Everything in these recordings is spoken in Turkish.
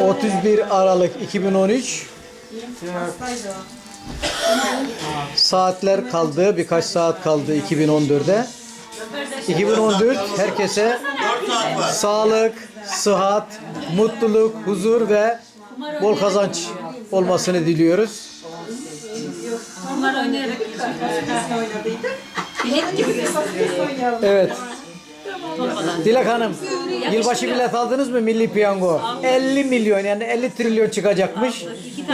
31 Aralık 2013 Saatler kaldı, birkaç saat kaldı 2014'e. 2014 herkese sağlık, sıhhat, mutluluk, huzur ve bol kazanç olmasını diliyoruz. Evet. Dilek Hanım, yılbaşı bilet aldınız mı Milli Piyango? 50 milyon yani 50 trilyon çıkacakmış.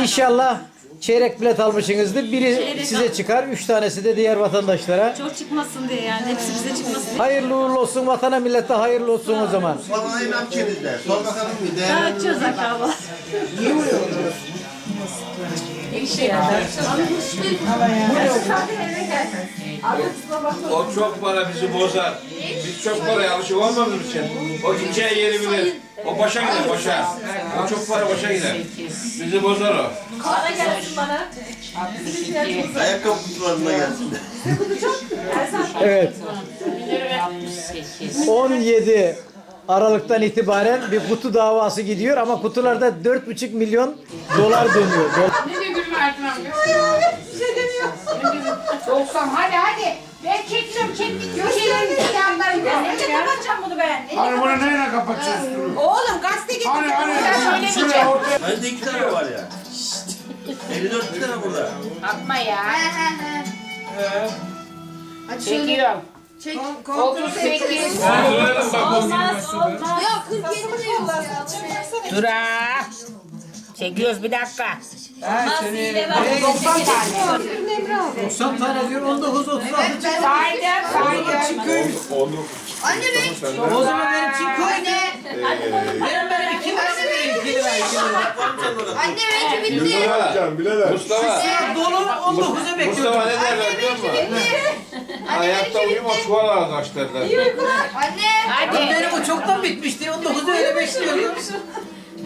İnşallah çeyrek bilet almışsınızdır. Biri size çıkar, üç tanesi de diğer vatandaşlara. Çok çıkmasın diye yani. Hepsi bize çıkmasın diye. Hayırlı uğurlu olsun vatana millete hayırlı olsun o zaman. İmam çevirdiler. Sor bakalım bir de. Açıyoruz O çok para bizi bozar. Biz çok paraya alışık olmadığımız için o gideceği yeri bilir. O başa gider başa. O çok para başa gider. Bizi bozar o. Ayakkabı kutularına gelsin. Evet. 17 Aralık'tan itibaren bir kutu davası gidiyor ama kutularda 4,5 milyon dolar dönüyor. Dolar- Ne diyor Gülüm Ertin amca? Bir şey demiyor. 90 hadi hadi. Ben çekiyorum çektik. Köşelerinizi yanlarım. Nerede kapatacağım bunu ben? Hani bunu neyle kapatacağız? Oğlum gazete getirdim. Hani hani şuraya ortaya Bende iki tane var ya. 54 bin lira burada. Atma ya. Çekiyorum. Çek. 38. Olmaz, olmaz. Dur ha. Çekiyoruz bir dakika. Olmaz. Hile var. 90 tane diyor 19 36 Saydım saydım. O zaman benim için koy. Benim benim tane vereyim. iki lira, iki lira. Anne belki bitti. Mustafa. Dolu 19'a bekliyorum. Mustafa ne derler biliyor musun? Hayatta uyuma çuval ağız derler. Anne. Hadi. Benim o çoktan bitmişti. 19'u öyle bekliyorum.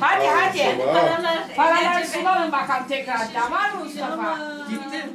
Hadi hadi. Paralar. Sulalım bakalım tekrar. Tamam mı Mustafa? Gitti.